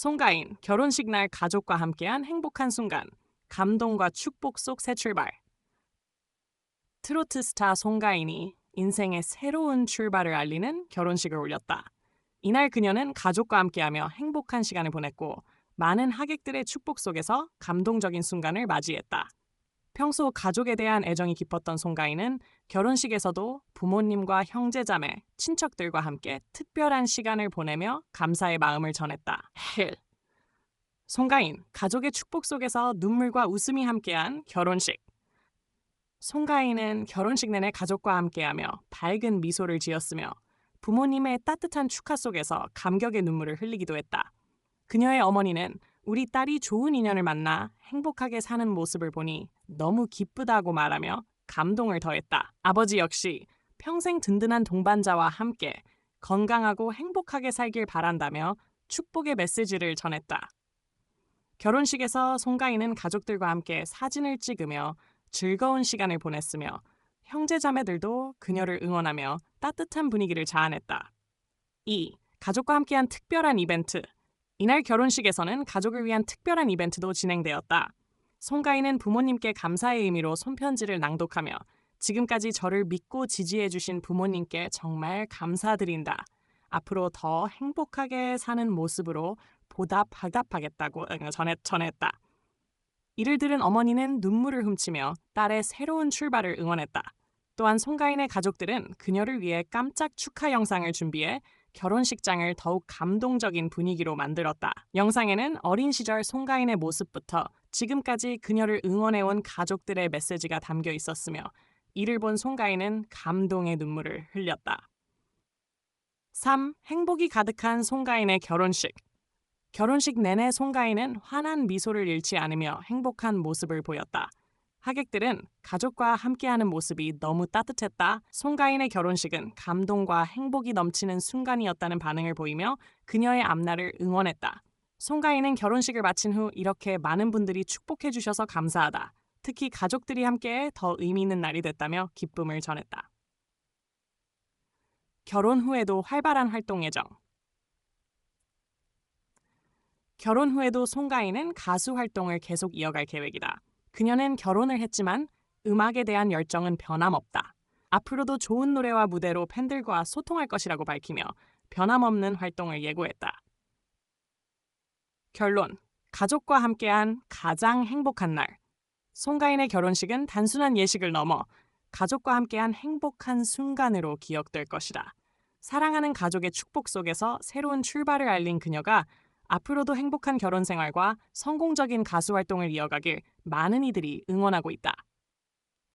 송가인 결혼식 날 가족과 함께한 행복한 순간 감동과 축복 속 새 출발 트로트 스타 송가인이 인생의 새로운 출발을 알리는 결혼식을 올렸다. 이날 그녀는 가족과 함께하며 행복한 시간을 보냈고 많은 하객들의 축복 속에서 감동적인 순간을 맞이했다. 평소 가족에 대한 애정이 깊었던 송가인은 결혼식에서도 부모님과 형제자매, 친척들과 함께 특별한 시간을 보내며 감사의 마음을 전했다. 헬. 송가인, 가족의 축복 속에서 눈물과 웃음이 함께한 결혼식. 송가인은 결혼식 내내 가족과 함께하며 밝은 미소를 지었으며 부모님의 따뜻한 축하 속에서 감격의 눈물을 흘리기도 했다. 그녀의 어머니는 우리 딸이 좋은 인연을 만나 행복하게 사는 모습을 보니 너무 기쁘다고 말하며 감동을 더했다. 아버지 역시 평생 든든한 동반자와 함께 건강하고 행복하게 살길 바란다며 축복의 메시지를 전했다. 결혼식에서 송가인은 가족들과 함께 사진을 찍으며 즐거운 시간을 보냈으며 형제 자매들도 그녀를 응원하며 따뜻한 분위기를 자아냈다. 2. 가족과 함께한 특별한 이벤트. 이날 결혼식에서는 가족을 위한 특별한 이벤트도 진행되었다. 송가인은 부모님께 감사의 의미로 손편지를 낭독하며 지금까지 저를 믿고 지지해주신 부모님께 정말 감사드린다. 앞으로 더 행복하게 사는 모습으로 보답 하답하겠다고 전했, 전했다. 이를 들은 어머니는 눈물을 훔치며 딸의 새로운 출발을 응원했다. 또한 송가인의 가족들은 그녀를 위해 깜짝 축하 영상을 준비해 결혼식장을 더욱 감동적인 분위기로 만들었다. 영상에는 어린 시절 송가인의 모습부터 지금까지 그녀를 응원해온 가족들의 메시지가 담겨 있었으며 이를 본 송가인은 감동의 눈물을 흘렸다. 3. 행복이 가득한 송가인의 결혼식. 결혼식 내내 송가인은 환한 미소를 잃지 않으며 행복한 모습을 보였다. 하객들은 가족과 함께하는 모습이 너무 따뜻했다. 송가인의 결혼식은 감동과 행복이 넘치는 순간이었다는 반응을 보이며 그녀의 앞날을 응원했다. 송가인은 결혼식을 마친 후 이렇게 많은 분들이 축복해 주셔서 감사하다. 특히 가족들이 함께 더 의미 있는 날이 됐다며 기쁨을 전했다. 결혼 후에도 활발한 활동 예정. 결혼 후에도 송가인은 가수 활동을 계속 이어갈 계획이다. 그녀는 결혼을 했지만 음악에 대한 열정은 변함없다. 앞으로도 좋은 노래와 무대로 팬들과 소통할 것이라고 밝히며 변함없는 활동을 예고했다. 결론. 가족과 함께한 가장 행복한 날. 송가인의 결혼식은 단순한 예식을 넘어 가족과 함께한 행복한 순간으로 기억될 것이다. 사랑하는 가족의 축복 속에서 새로운 출발을 알린 그녀가 앞으로도 행복한 결혼 생활과 성공적인 가수 활동을 이어가길 많은 이들이 응원하고 있다.